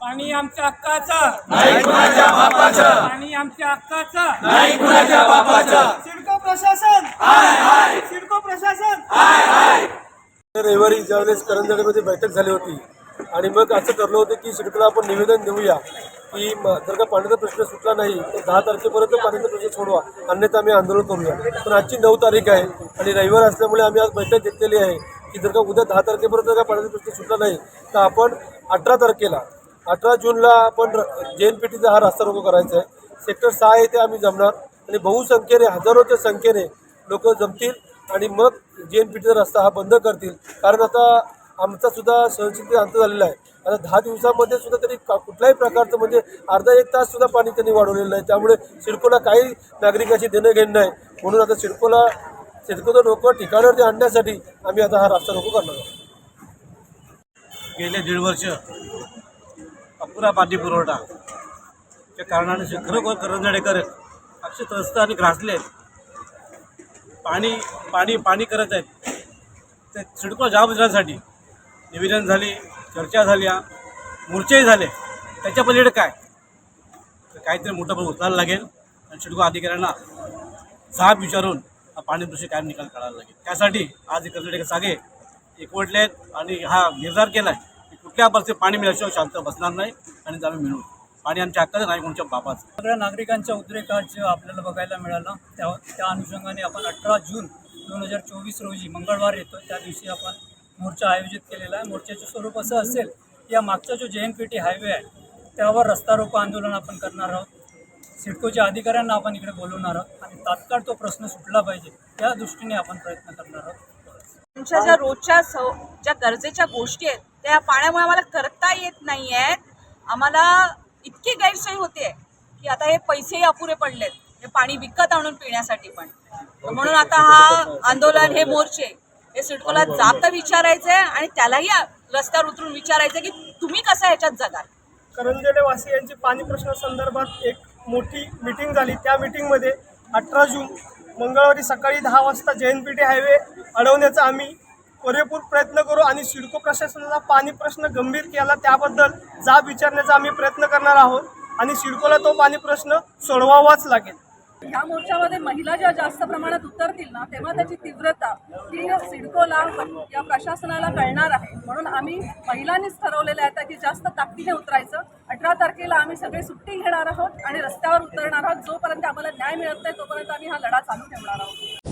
पाणी आमच्या हक्काचं. नाही कुणाच्या बापाचं. पाणी आमच्या हक्काचं. नाही सिडको प्रशासन. सिडको प्रशासन. रविवारी ज्यावेळेस करंजडीमध्ये बैठक झाली होती आणि मग असं ठरलं होतं की शेतकऱ्याला आपण निवेदन देऊया की म- जर का पाण्याचा प्रश्न सुटला नाही तर दहा तारखेपर्यंत पाण्याचा प्रश्न सोडवा. अन्यथा आम्ही आंदोलन करूया. पण आजची नऊ तारीख आहे आणि रविवार असल्यामुळे आम्ही आज बैठक घेतलेली आहे. की जर का उद्या दहा तारखेपर्यंत जर का पाण्याचा प्रश्न सुटला नाही तर आपण अठरा तारखेला अठरा जूनला आपण जे एन पी टीचा हा रस्ता रोको करायचा आहे. सेक्टर सहा येथे आम्ही जमणार आणि बहुसंख्येने हजारोच्या संख्येने लोक जमतील आणि मग जे एन पी टीचा रस्ता हा बंद करतील. कारण आता आमचा सुद्धा सहनशीलते अंत झालेला आहे. आता दहा दिवसामध्ये सुद्धा तरी का- कुठल्याही प्रकारचं म्हणजे अर्धा एक तास सुद्धा पाणी त्यांनी वाढवलेलं नाही. त्यामुळे सिडकोला काही नागरिकाची देणं घेणं नाही. म्हणून आता सिडकोला सिडकोचं लोक ठिकाणावरती आणण्यासाठी आम्ही आता हा रास्ता रोको करणार आहोत. गेले दीड वर्ष अपुरा पाणी पुरवठा. त्या कारणाने खरोखर करंजाडेकर अक्षय त्रस्त आणि ग्रासले आहेत. पाणी पाणी पाणी करत आहेत. ते सिडको जबाबदारीसाठी निवेदन झाली चर्चा झाल्या मोर्चेही झाले. त्याच्या पलीकडे काय? तर काहीतरी मोठं पण उचलायला लागेल. आणि सिडको अधिकाऱ्यांना जाब विचारून पाणी दृष्टी कायम निकाल काढायला लागेल. त्यासाठी आज कर्नाटक सागे एकवटले आहेत आणि हा निर्धार केला आहे की कुठल्या परिस्थितीत पाणी मिळाल्याशिवाय शांत बसणार नाही आणि आम्ही मिळू पाणी आमच्या हक्काचं नाही कोणच्या बापाचं. सगळ्या नागरिकांच्या उद्रेकात जे आपल्याला बघायला मिळालं त्या त्या अनुषंगाने आपण अठरा जून दोन हजार चोवीस रोजी मंगळवार येतो. त्या दिवशी आपण मोर्चा आयोजित केलेला आहे. मोर्चाचं स्वरूप असं असेल या मागचा जो जे एन पी टी हायवे आहे त्यावर रस्ता रोको आंदोलन आपण करणार आहोत. सिडकोच्या अधिकाऱ्यांना आपण इकडे बोलवणार आहोत आणि तात्काळ तो प्रश्न सुटला पाहिजे त्या दृष्टीने आपण प्रयत्न करणार आहोत. आमच्या ज्या रोजच्या सव ज्या गरजेच्या गोष्टी आहेत त्या पाण्यामुळे आम्हाला करता येत नाही आहेत आम्हाला इतकी गैरसोय होते की आता हे पैसेही अपुरे पडलेत. हे पाणी विकत आणून पिण्यासाठी पण. म्हणून आता हा आंदोलन हे मोर्चे. हे सिडकोला जात विचारायचं आहे आणि त्यालाही रस्त्यावर उतरून विचारायचं की तुम्ही कसं ह्याच्यात जगाल? करंजले वासियांची पाणी प्रश्ना संदर्भात एक मोठी मीटिंग झाली. त्या मीटिंगमध्ये अठरा जून मंगळवारी सकाळी दहा वाजता J N P T highway अडवण्याचा आम्ही पुरेपूर प्रयत्न करू आणि सिडको प्रशासनाला पाणी प्रश्न गंभीर केला. त्याबद्दल जाब विचारण्याचा आम्ही प्रयत्न करणार आहोत आणि सिडकोला तो पाणी प्रश्न सोडवावाच लागेल. ह्या मोर्चामध्ये महिला ज्या जास्त प्रमाणात उतरतील ना तेव्हा त्याची तीव्रता ही सिडकोला या प्रशासनाला कळणार आहे. म्हणून आम्ही महिलांनीच ठरवलेलं आहे की जास्त ताकदीने उतरायचं. अठरा तारखेला आम्ही सगळे सुट्टी घेणार आहोत आणि रस्त्यावर उतरणार आहोत. जोपर्यंत आम्हाला न्याय मिळत नाही तोपर्यंत आम्ही हा लढा चालू ठेवणार आहोत.